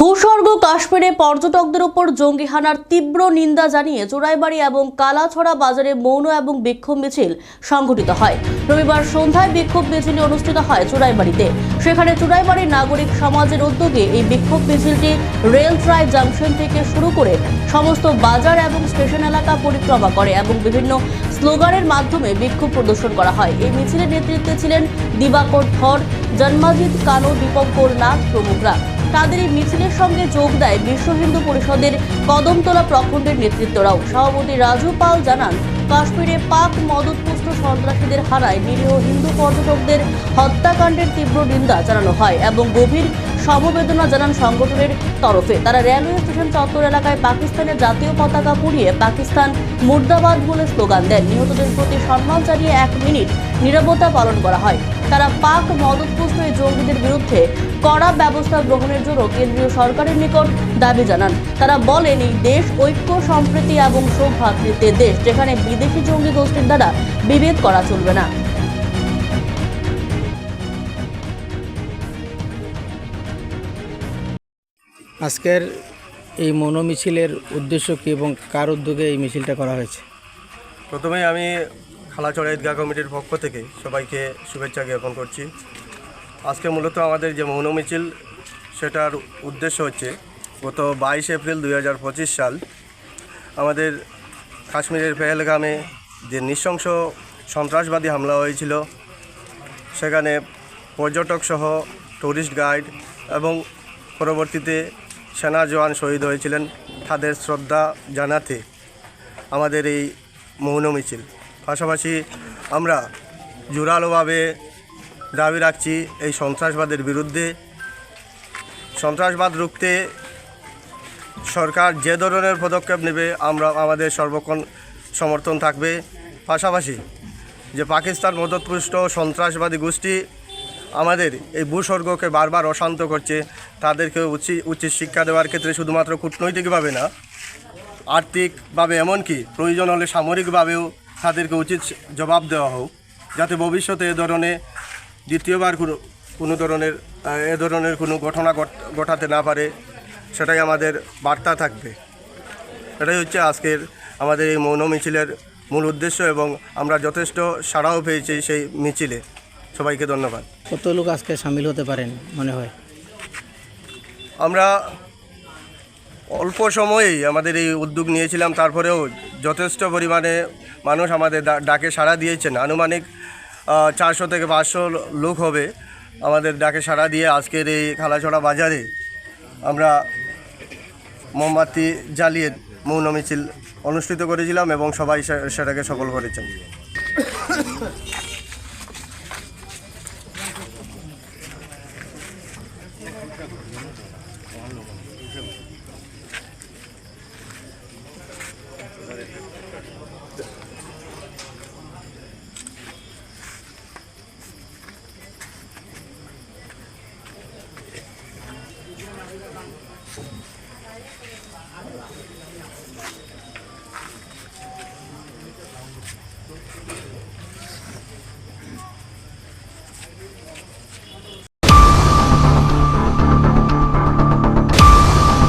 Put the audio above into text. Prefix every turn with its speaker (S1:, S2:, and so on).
S1: ভূস্বর্গ কাশ্মীরে পর্যটকদের উপর জঙ্গি হানার তীব্র নিন্দা জানিয়ে চোরাইবাড়ি এবং কালাছড়া বাজারে মৌন এবং বিক্ষোভ মিছিল সংঘটিত হয়। রবিবার সন্ধ্যায় বিক্ষোভ মিছিল অনুষ্ঠিত হয় চোরাইবাড়িতে। সেখানে চোরাইবাড়ির নাগরিক সমাজের উদ্যোগে এই বিক্ষোভ মিছিলটি রেল ট্রাই জাংশন থেকে শুরু করে সমস্ত বাজার এবং স্টেশন এলাকা পরিক্রমা করে এবং বিভিন্ন স্লোগানের মাধ্যমে বিক্ষোভ প্রদর্শন করা হয়। এই মিছিলের নেতৃত্বে ছিলেন দিবাকর ধর জন্মাজিৎ কানো দীপঙ্কর নাথ প্রমুখরা। তাদের এই মিছিলের সঙ্গে যোগ দেয় বিশ্ব হিন্দু পরিষদের কদমতলা প্রখণ্ডের নেতৃত্বরাও। সভাপতি রাজু পাল জানান, কাশ্মীরে পাক মদতপুষ্ট সন্ত্রাসীদের হারায় নিরীহ হিন্দু পর্যটকদের হত্যাকাণ্ডের তীব্র নিন্দা জানানো হয় এবং গভীর সমবেদনা জানান সংগঠনের তরফে। তারা রেলওয়ে স্টেশন চত্বর এলাকায় পাকিস্তানের জাতীয় পতাকা পুড়িয়ে পাকিস্তান মুর্দাবাদ বলে স্লোগান দেন। নিহতদের প্রতি সম্মান জানিয়ে এক মিনিট নিরাপত্তা পালন করা হয়। তারা পাক মদতপুষ্ট এই জঙ্গিদের বিরুদ্ধে কড়া ব্যবস্থা গ্রহণের জন্য কেন্দ্রীয় সরকারের নিকট দাবি জানান। তারা বলেন, এই দেশ ঐক্য, সম্প্রীতি এবং সৌভ্রাতৃত্বের দেশ, যেখানে বিদেশি জঙ্গি গোষ্ঠীর দ্বারা বিভেদ করা চলবে না।
S2: আজকের এই মৌন মিছিলের উদ্দেশ্য কী এবং কার উদ্যোগে এই মিছিলটা করা হয়েছে?
S3: প্রথমেই আমি খালাচড়া ঈদগাহ কমিটির পক্ষ থেকে সবাইকে শুভেচ্ছা জ্ঞাপন করছি। আজকে মূলত আমাদের যে মৌন মিছিল সেটার উদ্দেশ্য হচ্ছে গত বাইশ এপ্রিল দু হাজার পঁচিশ সাল আমাদের কাশ্মীরের পেহেলগামে যে নৃশংস সন্ত্রাসবাদী হামলা হয়েছিল, সেখানে পর্যটক সহ ট্যুরিস্ট গাইড এবং পরবর্তীতে সেনা জওয়ান শহীদ হয়েছিলেন তাদের শ্রদ্ধা জানাতে আমাদের এই মৌন মিছিল। পাশাপাশি আমরা জোরালোভাবে দাবি রাখছি এই সন্ত্রাসবাদের বিরুদ্ধে। সন্ত্রাসবাদ রুখতে সরকার যে ধরনের পদক্ষেপ নেবে, আমরা আমাদের সর্বক্ষণ সমর্থন থাকবে। পাশাপাশি যে পাকিস্তান মদতপুষ্ট সন্ত্রাসবাদী গোষ্ঠী আমাদের এই ভূস্বর্গকে বারবার অশান্ত করছে তাদেরকে উচিত উচিত শিক্ষা দেওয়ার ক্ষেত্রে শুধুমাত্র কূটনৈতিকভাবে না, আর্থিকভাবে এমনকি প্রয়োজন হলে সামরিকভাবেও তাদেরকে উচিত জবাব দেওয়া হোক, যাতে ভবিষ্যতে এ ধরনের, দ্বিতীয়বার কোনো কোনো ধরনের, এ ধরনের কোনো ঘটনা ঘট- ঘটাতে না পারে, সেটাই আমাদের বার্তা থাকবে। এটাই হচ্ছে আজকের আমাদের এই মৌন মিছিলের মূল উদ্দেশ্য এবং আমরা যথেষ্ট সাড়াও পেয়েছি সেই মিছিলে। সবাইকে ধন্যবাদ।
S2: কত লোক আজকে সামিল হতে পারেন মনে হয়?
S3: আমরা অল্প সময়েই আমাদের এই উদ্যোগ নিয়েছিলাম, তারপরেও যথেষ্ট পরিমাণে মানুষ আমাদের ডাকে সাড়া দিয়েছেন। আনুমানিক চারশো থেকে পাঁচশো লোক হবে আমাদের ডাকে সাড়া দিয়ে আজকের এই খালাছড়া বাজারে আমরা মোমবাতি জ্বালিয়ে মৌন মিছিল অনুষ্ঠিত করেছিলাম এবং সবাই সেটাকে সফল করেছেন। 这块儿有没有多大光的有